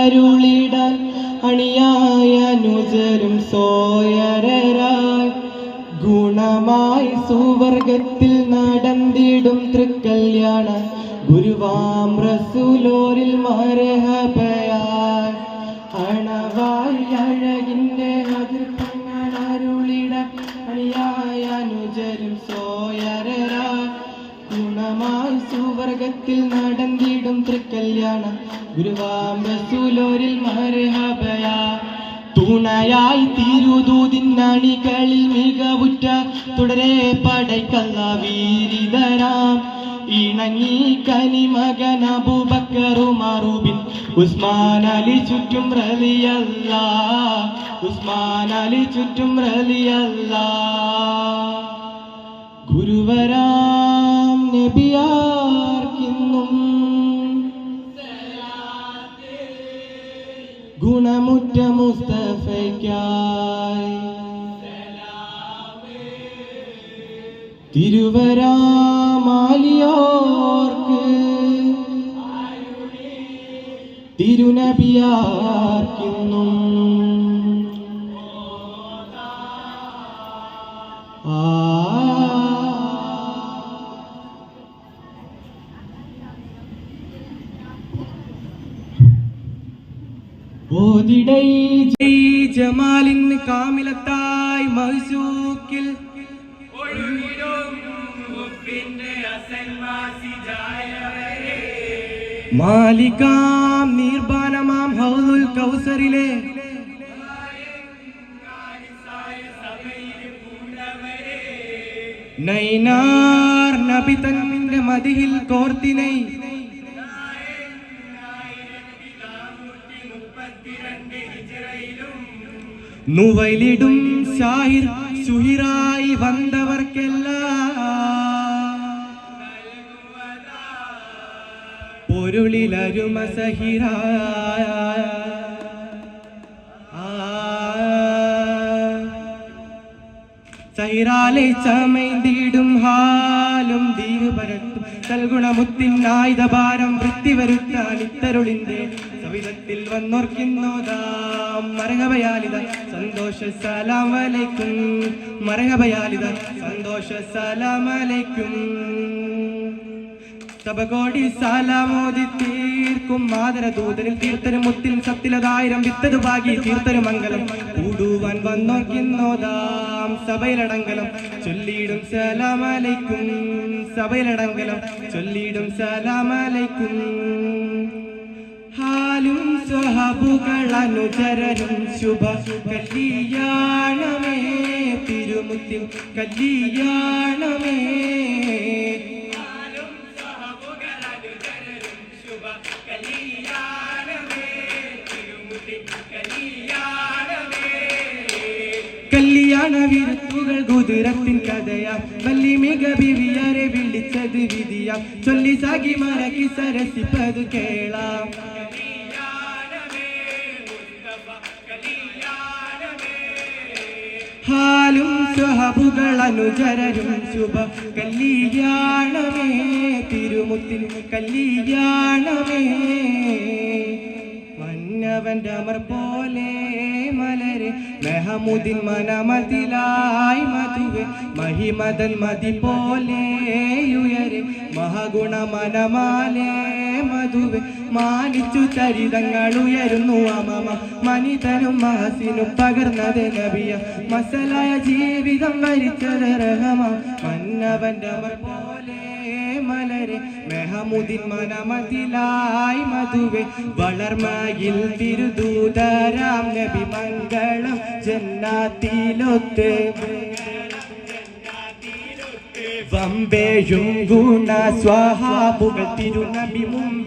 അരുളിടാൻ അണിയായ അനുജരും സോയരായി ഗുണമായി സുവർഗത്തിൽ നടന്നിടും തൃക്കല്യാണ ഗുരുവാം റസൂലോരിൽ മരഹബയായി അണവായി അഴകിന്റെ ഗുണമായി സുവർഗത്തിൽ നടന്നിടും തൃക്കല്യാണ. ഗുരുവാമ്പസൂലോരിൽ റസൂലോരിൽ തൂണയായി തുണയായി തിരുതൂതിന്നണികളിൽ മികവുറ്റ. തുടരെ പടയ്ക്കല്ല വീരിതരാം. ഇണങ്ങി കനിമകൻ അബൂബക്കറുമാറൂബിൻ ഉസ്മാൻ അലി ചുറ്റും റലിയല്ല ഉസ്മാൻ അലി ചുറ്റും റലിയല്ല ഗുണമുറ്റ മുസ്തഫയ്ക്കായി തിരുവരാമാലിയോർക്ക് തിരുനബിയാർക്കിന്നും ഓതിടൈ ജയ് ജമാലിന് കാമിലത്തായി മഹസൂക്കിൽ മാലികാം നീർബാനമാം ഹൗദുൽ കൗസറിലെ നൈനാർ നബി തന്നിന്റെ മതിയിൽ കോർത്തിനൈ നുവലിടും ഷാഹിർ സുഹിറായി വന്നവർക്കെല്ലാം. പൊരുളിലരുമ സഹിറായ. സൈറാലെ ചമൈന്തിടും ഹാലും ദീപരത്തും സൽഗുണമുത്തിൻ ആയുധഭാരം വൃത്തി വരുത്താൻ ഇത്തരുളിന്റെ സവിധത്തിൽ വന്നോർക്കുന്നോതാം. മരഹബയാലിത സന്തോഷ സലാമലൈക്കും മരഹബയാലിത സന്തോഷ സലാമലൈക്കും സബകോടി സാലാമോദി തീർക്കും. മാതരദൂതനിൽ തീർത്തരും മുത്തിൽ സത്തിലതായിരം വിത്തതു ഭാഗി തീർത്തരും മംഗലം. കൂടുവാൻ വന്നോർക്കുന്നോതാം സഭയിലടങ്കലം. ചൊല്ലിയിടും സലാമലൈക്കും സഭയിലടങ്കലം. ചൊല്ലിയിടും സലാമലൈക്കും സ്വഹബുകൾ അനുചരരും ശുഭ. കല്യാണമേ തിരുമുത്തിൽ കല്യാണമേ. കല്യാണ വിരുത്തുകൾ കുതിരത്തിൻ കഥയാ. വല്ലി മിക ബിവിയരെ വിളിച്ചത് വിധിയാ. ചൊല്ലി സാഗി മറക്കി സരസിപ്പത് കേളാം. ഹാലും സ്വഹബുകളനുചരരും ശുഭ കല്യാണമേ തിരുമുത്തിൻ കല്യാണമേ. മന്നവന്റെ അമർ പോലെ മലരെ മെഹമുദിൻ മനമതിലായി മധുവെ മഹിമതൻ മതി പോലെ ഉയരെ മഹഗുണ മനമാലേ മധുവെ മാനിച്ചു ചരിതങ്ങൾ ഉയരുന്നു അമമ മനിതനും മഹസിനും പകർന്നത് നബിയ മസലായ ജീവിതം വരിച്ചത് റഹമ മന്നവന്റെ അമർ പോലെ മലരെ മെഹമുദിൻ മനമതിലായി മധുവെ. വളർമയിൽ തിരുദൂതരാം നബി മംഗളം ജന്നാത്തിലൊത്ത്. വമ്പേയും ഗുണ സ്വഹാബുകൾ തിരുനബി മുമ്പിൽ